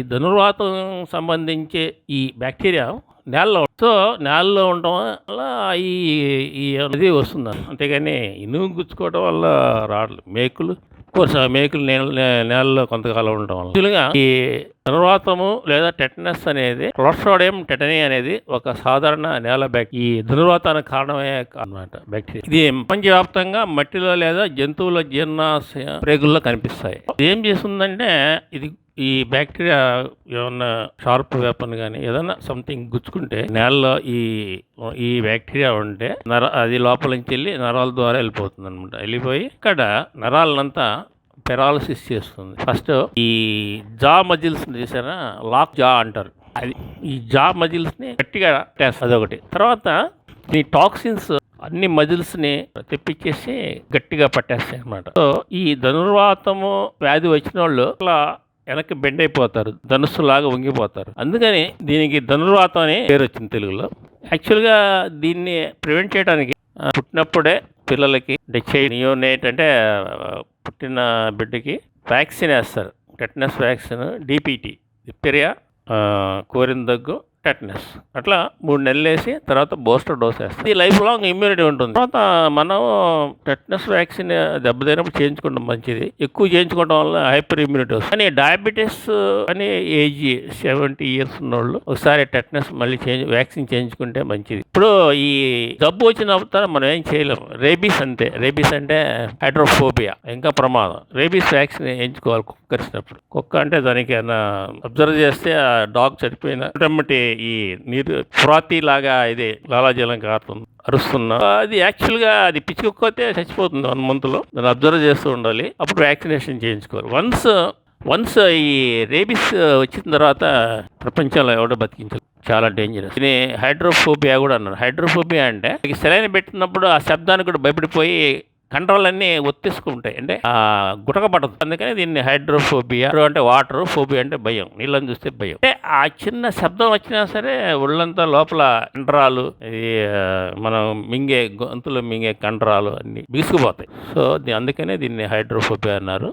ఈ ధనుర్వాతం సంబంధించే ఈ బ్యాక్టీరియా నేలలో సో నేలలో ఉండటం వల్ల ఈ ఈ అనేది వస్తుంది. అంతేగాని ఇనుము గుచ్చుకోవడం వల్ల రావట్లేదు. మేకులు కోర్స్ మేకులు నేల నేలలో కొంతకాలం ఉండటం వల్ల. యాక్చువల్గా ఈ ధనుర్వాతము లేదా టెటనస్ అనేది క్లోస్ట్రోడియం టెటనీ అనేది ఒక సాధారణ నేల బ్యాక్ ఈ ధనుర్వాతానికి కారణమే అన్నమాట బ్యాక్టీరియా. ఇది ప్రపంచవ్యాప్తంగా మట్టిలో లేదా జంతువుల జీర్ణాశయ ప్రేగుల్లో కనిపిస్తాయి. ఏం చేస్తుందంటే ఇది ఈ బ్యాక్టీరియా ఏమన్నా షార్ప్ వెపన్ కానీ ఏదైనా సంథింగ్ గుచ్చుకుంటే నేలలో ఈ ఈ బ్యాక్టీరియా ఉంటే నర అది లోపల నుంచి వెళ్ళి నరాల ద్వారా వెళ్ళిపోతుంది అనమాట వెళ్ళిపోయి ఇక్కడ నరాలనంతా పెరాలసిస్ చేస్తుంది. ఫస్ట్ ఈ జా మజిల్స్ చేసారా? లాక్ జా అంటారు. అది ఈ జా మజిల్స్ని గట్టిగా టేస్ట్ అదొకటి. తర్వాత ఈ టాక్సిన్స్ అన్ని మజిల్స్ని తెప్పించేసి గట్టిగా పట్టేస్తాయి అనమాట సో ఈ ధనుర్వాతము వ్యాధి వచ్చిన వాళ్ళు అట్లా వెనక్కి బెండ్ అయిపోతారు ధనుస్సులాగా వంగిపోతారు. అందుకని దీనికి ధనుర్వాతం అనే పేరు వచ్చింది తెలుగులో. యాక్చువల్గా దీన్ని ప్రివెంట్ చేయడానికి పుట్టినప్పుడే పిల్లలకి డెచై నియోనేట్ అంటే పుట్టిన బిడ్డకి వ్యాక్సిన్ వేస్తారు. టెట్నస్ వ్యాక్సిన్ డిపిటి డిప్తెరియా కోరిన దగ్గు టెట్నెస్ అట్లా మూడు నెలలు వేసి తర్వాత బూస్టర్ డోస్ వేస్తాం. ఇది లైఫ్ లాంగ్ ఇమ్యూనిటీ ఉంటుంది. తర్వాత మనం టెట్నెస్ వ్యాక్సిన్ దెబ్బతినప్పుడు చేయించుకోవడం మంచిది. ఎక్కువ చేయించుకోవడం వల్ల హైపర్ ఇమ్యూనిటీ వస్తుంది. కానీ డయాబెటీస్ అని ఏజ్ సెవెంటీ ఇయర్స్ ఉన్నోళ్ళు ఒకసారి టెట్నెస్ మళ్ళీ చేంజ్ వ్యాక్సిన్ చేయించుకుంటే మంచిది. ఇప్పుడు ఈ జబ్బు వచ్చినప్పుడు మనం ఏం చేయలేము రేబీస్ అంతే. రేబీస్ అంటే హైడ్రోఫోబియా ఇంకా ప్రమాదం. రేబీస్ వ్యాక్సిన్ వేయించుకోవాలి కుక్క కరిచినప్పుడు కుక్క అంటే దానికి అబ్జర్వ్ చేస్తే ఆ డాగ్ చనిపోయిన వెంబటి ఈ నీరు ఫ్రాతి లాగా ఇది లాలాజలం కారుతుంది అరుస్తున్నా. అది యాక్చువల్గా అది పిచ్చి చచ్చిపోతుంది వన్ మంత్లో. దాన్ని అబ్జర్వ్ చేస్తూ ఉండాలి. అప్పుడు వ్యాక్సినేషన్ చేయించుకోవాలి. వన్స్ వన్స్ ఈ రేబిస్ వచ్చిన తర్వాత ప్రపంచంలో ఎవడో బతికించదు చాలా డేంజరస్. ఇది హైడ్రోఫోబియా కూడా అన్నారు. హైడ్రోఫోబియా అంటే సెలైన్ పెట్టినప్పుడు ఆ శబ్దానికి కూడా భయపడిపోయి కంట్రోల్ ఒత్తిసుకుంటాయి. అంటే గుటకపడదు. గుటక పడదు అందుకని దీన్ని హైడ్రోఫోబియా అంటే వాటర్ ఫోబియా అంటే భయం. నీళ్ళని చూస్తే భయం. అంటే ఆ చిన్న శబ్దం వచ్చినా సరే ఒళ్ళంతా లోపల కండరాలు మనం మింగే గొంతులు మింగే కండరాలు అన్ని బిగుసుకుపోతాయి సో అందుకనే దీన్ని హైడ్రోఫోబియా అన్నారు.